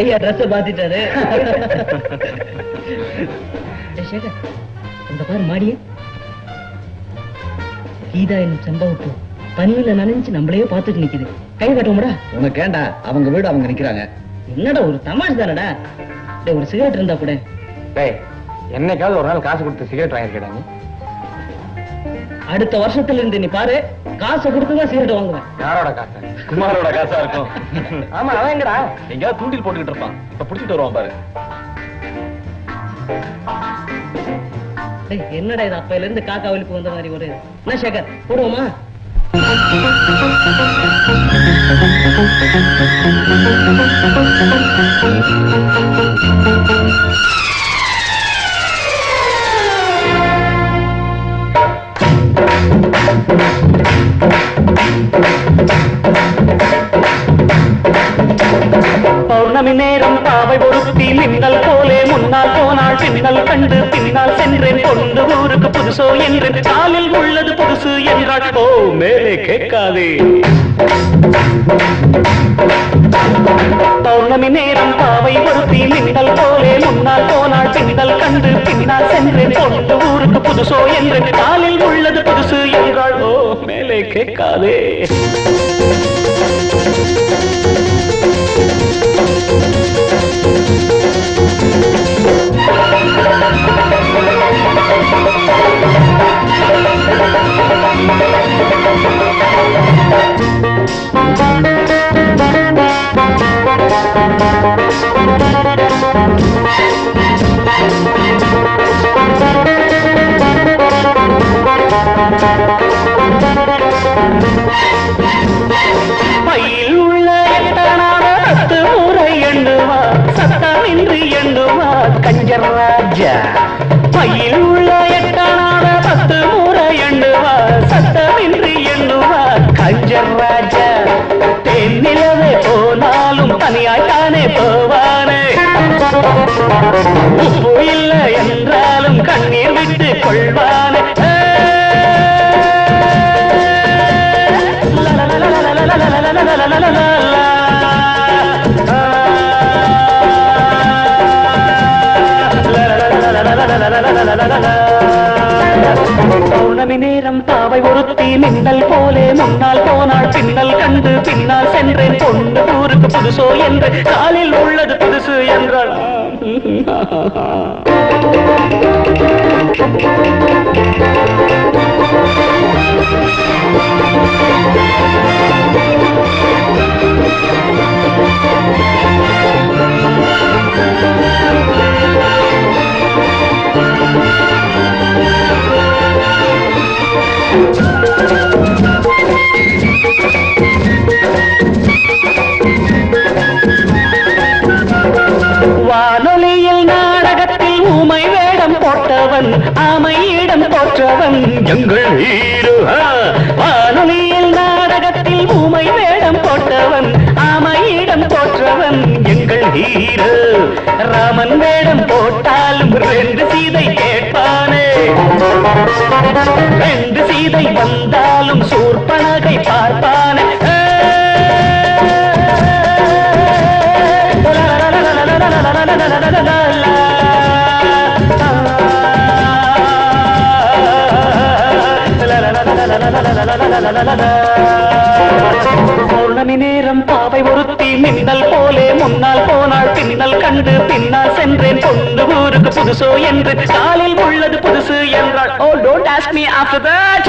ஐயா ட்ரெஸ் மாத்திட்டாரு ஏய், சேகர் இந்த பாரு மாடிய. கீதா என்னும் செம்பவப்பு பனியில நனைஞ்சு நம்மளையே பார்த்துட்டு நிக்குது. கை கட்டுவோம்டா உனக்கு ஏண்டா அவங்க வீடு அவங்க நிக்கிறாங்க. என்னடா ஒரு தமாஷ் தானடா? ஒரு சிகரெட் இருந்தா கூட. டேய் என்னைக்காவது ஒரு நாள் காசு கொடுத்து சிகரெட் வாங்கிருக்கடா அடுத்த வருஷத்துல இருந்து நீ பாரு. காசை கொடுத்துதான் சிகரெட் வாங்குவேன். யாரோட காசு? குமாரோட காசா இருக்கும். ஆமா அவன் எங்கடா? எங்கேயாவது தூண்டில் போட்டுக்கிட்டு இருப்பான். இப்ப புடிச்சிட்டு வருவான் பாரு. என்னடா இது? அப்பையில இருந்து காக்கா வலிப்பு வந்த மாதிரி ஒரு என்ன சேகர் போடுவோமா? பௌர்ணமி நேரம் பாவை ஒருத்தி மின்னல் போலே. முன்னால் போனால் பின்னல் கண்டு பின்னால் சென்றேன். கொண்டு ஊருக்கு புதுசோ என்று காலில் உள்ளது புதுசு என்றாள். ஓ மேலே கேட்காதே. பௌர்ணமி நேரம் பாவை ஒருத்தி மின்னல் போலே. முன்னால் போனால் பின்னல் கண்டு பின்னால் சென்றேன். கொண்டு ஊருக்கு புதுசோ என்று காலில் உள்ளது புதுசு என்றாள். ஓ மேலே கேட்காதே. பையில் உள்ள எட்டனான பத்து முறை எண்ணுவார் சத்தமின்றி எண்ணுவார் கஞ்சர் ராஜா பையில் உள்ள எட்டனான பத்து முறை எண்ணுவார் சத்தமின்றி எண்ணுவார் கஞ்சர் ராஜா தென்னிலவே போனாலும் தனியாய்த்தானே போவானே உப்பு இல்லை என்றாலும் கண்ணீர் விட்டு கொள்வானே. பௌர்ணமி நேரம் பாவை ஒருத்தி மின்னல் போலே முன்னால் வந்து பின்னால் சென்றேன். பொண்ணு ஊருக்கு புதுசோ என்று காலில் உள்ளது புதுசு என்றாள் வானொலியில் ரெண்டு வந்தாலும் சூர்பனகை பார்ப்பான. பௌர்ணமி நேரம் பாவை ஒருத்தி மின்னல் போலே முன்னால் போனால் பின்னல் கண்டு பின்னால் சென்றேன். கொண்டு ஊருக்கு புதுசோ என்று. காலில் உள்ளது புதுசு என்று Don't ask me after that.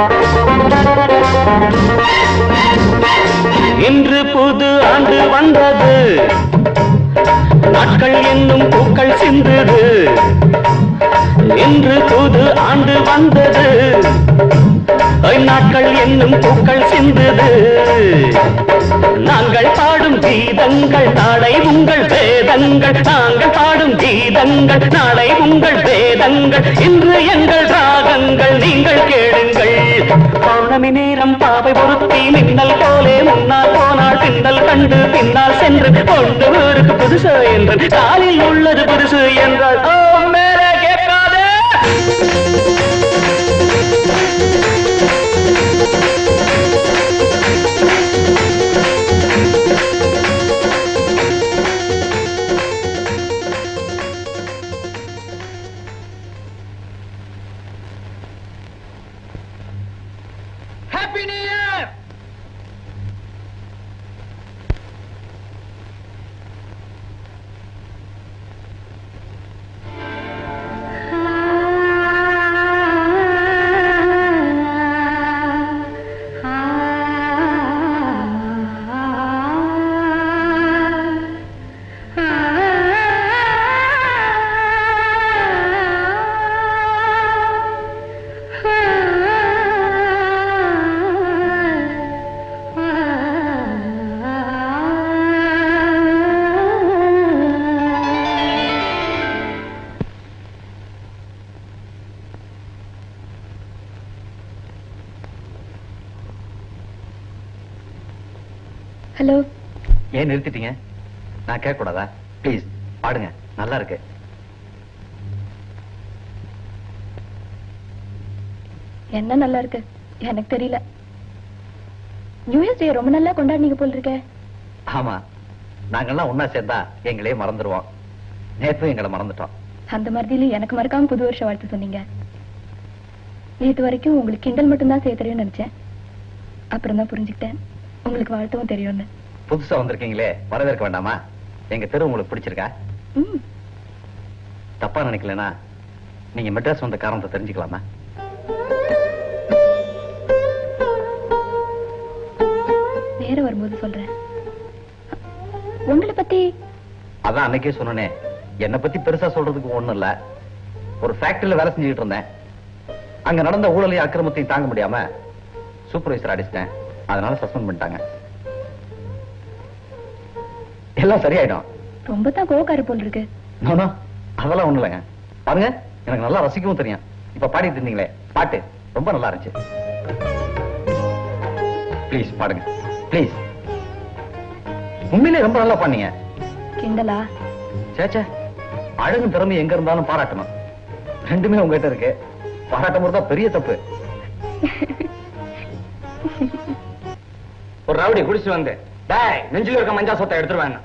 Thank இன்று புது ஆண்டு வந்தது. நாட்கள் என்னும் பூக்கள் சிந்தது. இன்று புது ஆண்டு வந்தது. நாட்கள் என்னும் பூக்கள் சிந்தது. நாங்கள் பாடும் கீதங்கள் நாளை உங்கள் வேதங்கள். நாங்கள் பாடும் கீதங்கள் நாளை உங்கள் வேதங்கள். இன்று எங்கள் ராகங்கள் நீங்கள் கேளுங்கள். பௌர்ணமி நேரம் பாவை பொருத்தி மின்னல் போலே முன்னால் போனால் பின்னல் கண்டு பின்னால் சென்று கொண்டு ஊருக்கு புதுசு என்று. காலில் உள்ளது புதுசு என்றால் ஓ மேலே கேட்காதே. ஏன் நிறுத்திட்டீங்க? நான் கேட்க கூடாதா ப்ளீஸ் பாடுங்க. நல்லா இருக்கு. என்ன நல்லா இருக்கு? எனக்கு தெரியல. நியூஇயர்ஸ் டே ரொம்ப நல்லா கொண்டாடினீங்க போல் இருக்க. ஆமா. நாங்கெல்லாம் ஒன்னா சேர்ந்தா எங்களே மறந்துடுவோம் நேத்தும் எங்களை மறந்துட்டோம். அந்த மறுதியில எனக்கு மறக்காம புது வருஷ வாழ்த்து சொன்னீங்க. நேத்து வரைக்கும் உங்களுக்கு கிண்டல் மட்டும்தான் செய்ய தெரியும்னு நினைச்சேன். அப்புறம் தான் புரிஞ்சுக்கிட்டேன். உங்களுக்கு வாழ்த்தவும் தெரியும்னு. புதுசா வந்திருக்கீங்களே வரவேற்க வேண்டாமா? எங்க தெரு உங்களுக்கு பிடிச்சிருக்கா? தப்பா நினைக்கலனா நீங்க மெட்ராஸ் வந்த காரணத்தை தெரிஞ்சுக்கலாமா? நேரம் வரும்போது சொல்றேன். உங்களை பத்தி அதான் அன்னைக்கே சொன்னனே என்னை பத்தி பெருசா சொல்றதுக்கு ஒண்ணும் இல்ல. ஒரு ஃபேக்டரியில வேலை செஞ்சுக்கிட்டு இருந்தேன். அங்க நடந்த ஊழலையும் அக்கிரமத்தையும் தாங்க முடியாம சூப்பர்வைசர் அடிச்சிட்டேன். அதனால சஸ்பெண்ட் பண்ணிட்டாங்க. எல்லாம் சரியாயிடும். ரொம்ப தான் கோவக்கார போல் இருக்கு அதெல்லாம் ஒண்ணு இல்லைங்க. பாருங்க எனக்கு நல்லா ரசிக்கவும் தெரியும். இப்ப பாடிட்டு இருந்தீங்களே பாட்டு ரொம்ப நல்லா இருந்துச்சு. ப்ளீஸ் பாடுங்க. ப்ளீஸ் உண்மையிலே ரொம்ப நல்லா பண்ணீங்க கிண்டலா? சேச்சே அழகும் திறமை எங்க இருந்தாலும் பாராட்டணும். ரெண்டுமே உங்ககிட்ட இருக்கு. பாராட்டும் தான் பெரிய தப்பு. ஒரு ரவுடி குடிச்சு வந்து டேய் நெஞ்சில இருக்க மஞ்சா சொத்தை எடுத்துருவேன்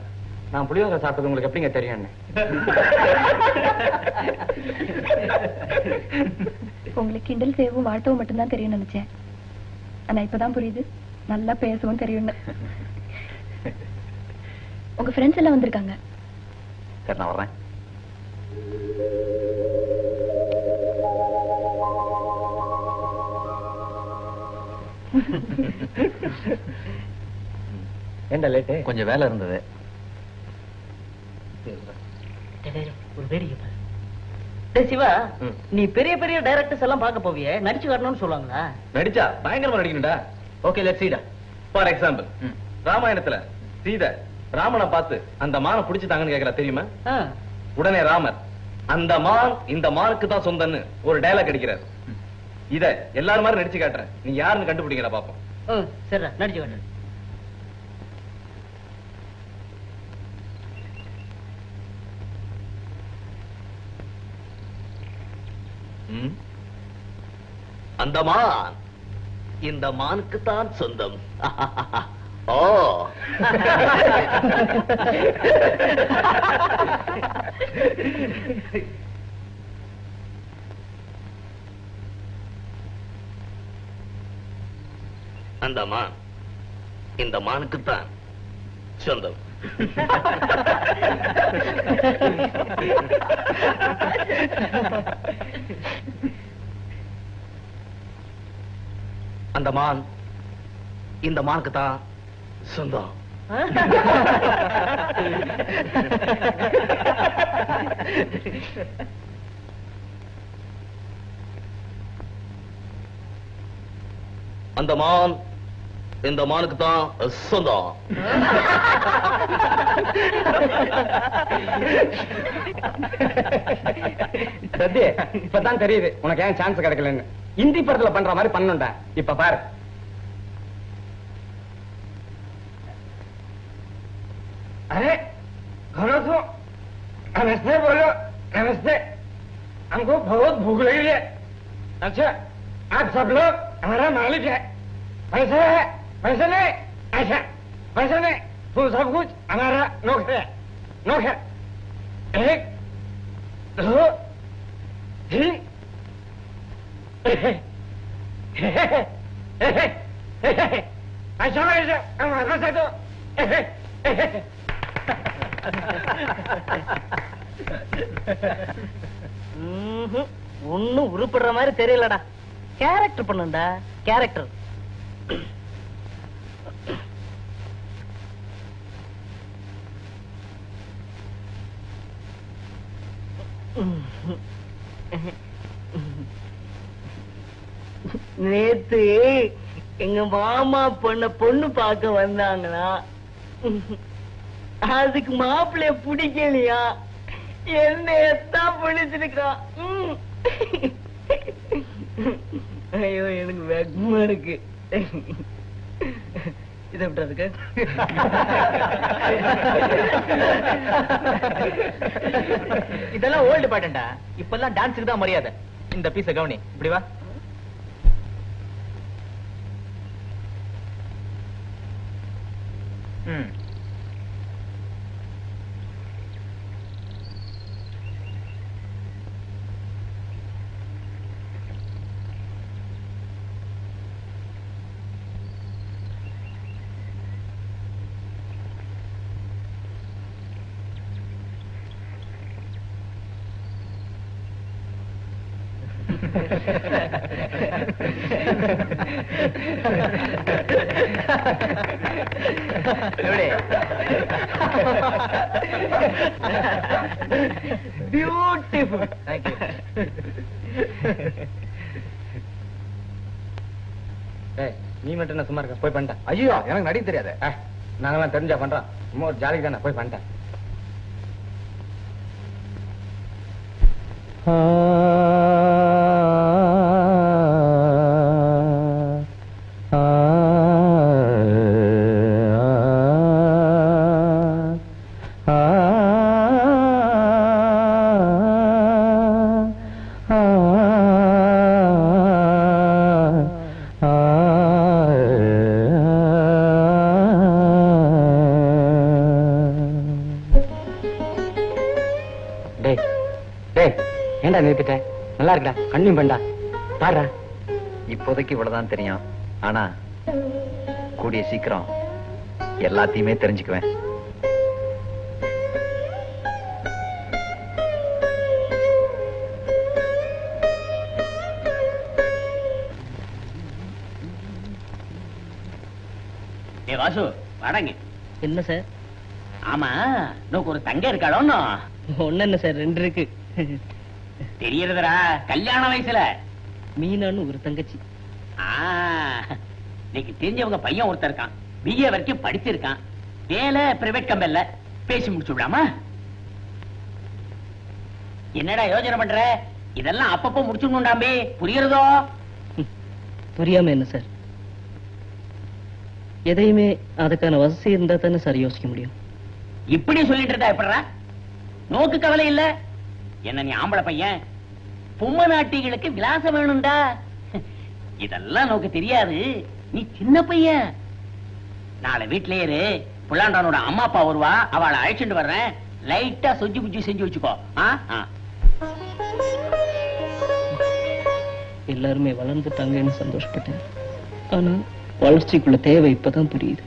நான் புளியோதரை சாப்பிட்டது உங்களுக்கு எப்படிங்க தெரியும்னு? உங்களுக்கு கிண்டல் செய்யவும் வாழ்த்தவும் மட்டும்தான் தெரியும்னு நினைச்சேன். ஆனா இப்பதான் புரியுது. நல்லா பேசவும் தெரியும்னு. உங்க ஃப்ரெண்ட்ஸ் எல்லாம் வந்திருக்காங்க. சரி நான் வர்றேன். ஏண்டா லேட்டு கொஞ்சம் வேலை இருந்தது. ஒரு வேடிக்கை பாரு. டேய் சிவா ம். நீ பெரிய பெரிய டைரக்டர்ஸ் எல்லாம் பார்க்க போவியே? நடிச்சு காட்டணும்னு சொல்லுவாங்களா? நடிச்சா பயங்கரமா நடிக்கணும்டா. ஓகே லெட் சீடா ஃபார் எக்ஸாம்பிள் ராமாயணத்துல சீதை ராமனை பார்த்து அந்த மானை பிடிச்சிட்டாங்கன்னு கேக்குறா தெரியுமா. உடனே ராமர் அந்த மான் இந்த மானுக்கு தான் சொந்தன்னு ஒரு டயலாக் அடிக்கிறார். இத எல்லாரும் மாதிரி நடிச்சு காட்டுறேன். நீ யாருன்னு கண்டுபிடிக்கிறா பாப்போம். ம், சரிடா நடிச்சு காட்டு அந்த மான் இந்த மானுக்கு தான் சொந்தம். ஓ. அந்த மான் இந்த மானுக்குத்தான் சொந்தம். அந்த மான் இந்த மானுக்கு தான் சொந்தம். அந்த மான் இந்த மானுக்கு தான் சொந்தம் சத்தி இப்பதான் தெரியுது உனக்கு ஏன் சான்ஸ் கிடைக்கலன்னு இந்தி படத்துல பண்ற மாதிரி பண்ணுண்டா இப்ப பாரு अरे घरों तो नमस्ते बोलो नमस्ते हमको बहुत भूख लगी है अच्छा आप सब लोग हमारा मालिक है पैसे है पैसे नहीं अच्छा पैसे नहीं तुम सब कुछ हमारा नौकर है नौकर एक दो तीन अच्छा ऐसा हमारा से तो ஒன்னும் உருப்படுற மாதிரி தெரியலடா கேரக்டர் பண்ணுண்டா கேரக்டர் நேத்து எங்க மாமா பொண்ண பொண்ணு பார்க்க வந்தாங்களா அதுக்கு மாப்பிள்ளைய பிடிக்கலையா? என்னையத்தான் பிடிச்சிருக்கான் ஐயோ எனக்கு வெக்கமா இருக்கு. இதை விட்டுறதுக்கு இதெல்லாம் ஓல்டு பாட்டண்டா இப்பெல்லாம் டான்ஸுக்கு தான் மரியாதை. இந்த பீஸ கவனி. இப்படி வா. ம். பியூட்டிஃபுல் தேங்க்யூ நீ மட்டும் என்ன சும்மா இருக்க? போய் பண்ணிட்டேன். ஐயோ எனக்கு நடிக்க தெரியாது. நாங்கெல்லாம் தெரிஞ்சா பண்றோம் சும்மா ஒரு ஜாலிக்கு தானே போய் பண்ணிட்டேன். நல்லா இருக்குடா கண்ணியும் பண்ணா பாடுறா இப்போதைக்கு இவ்வளவுதான் தெரியும். ஆனா கூடிய சீக்கிரம் எல்லாத்தையுமே தெரிஞ்சுக்குவேன். ஏ வாசு வடங்க என்ன சார்? ஆமா நோக்கு ஒரு தங்க இருக்காளோன்னு ஒண்ணு என்ன சார் ரெண்டு இருக்கு. தெரியறதுடா கல்யாண வயசுல. மீனான்னு ஒரு தங்கச்சி. இன்னைக்கு தெரிஞ்சவங்க பையன் ஒருத்தர் இருக்கான். பிஏ வரைக்கும் படிச்சிருக்கான். வேலை பிரைவேட் கம்பெனில பேசி முடிச்சு விடாமா என்னடா யோசனை பண்ற? இதெல்லாம் அப்பப்போ முடிச்சுடணும்டாம்பி புரியுறதோ? புரியாம என்ன சார்? எதையுமே அதுக்கான வசதி இருந்தா தானே சார் யோசிக்க முடியும். இப்படி சொல்லிட்டு இருந்தா எப்படிடா? நோக்கு கவலை இல்ல. என்ன நீ ஆம்பளை பையன்? பொம்மை நாட்டிகளுக்கு விலாசம் வேணும்டா. இதெல்லாம் நோக்கு தெரியாது. நீ சின்ன பையன். நாளை வீட்லயே இரு. புள்ளாண்டானோட அம்மா அப்பா வருவா. அவளை அழைச்சிட்டு வர்றேன். லைட்டா சொஜி புஜி செஞ்சு வச்சுக்கோ. ஆ? எல்லாருமே வளர்ந்துட்டாங்கன்னு சந்தோஷப்பட்டேன். ஆனா வளர்ச்சிக்குள்ள தேவை இப்பதான் புரியுது.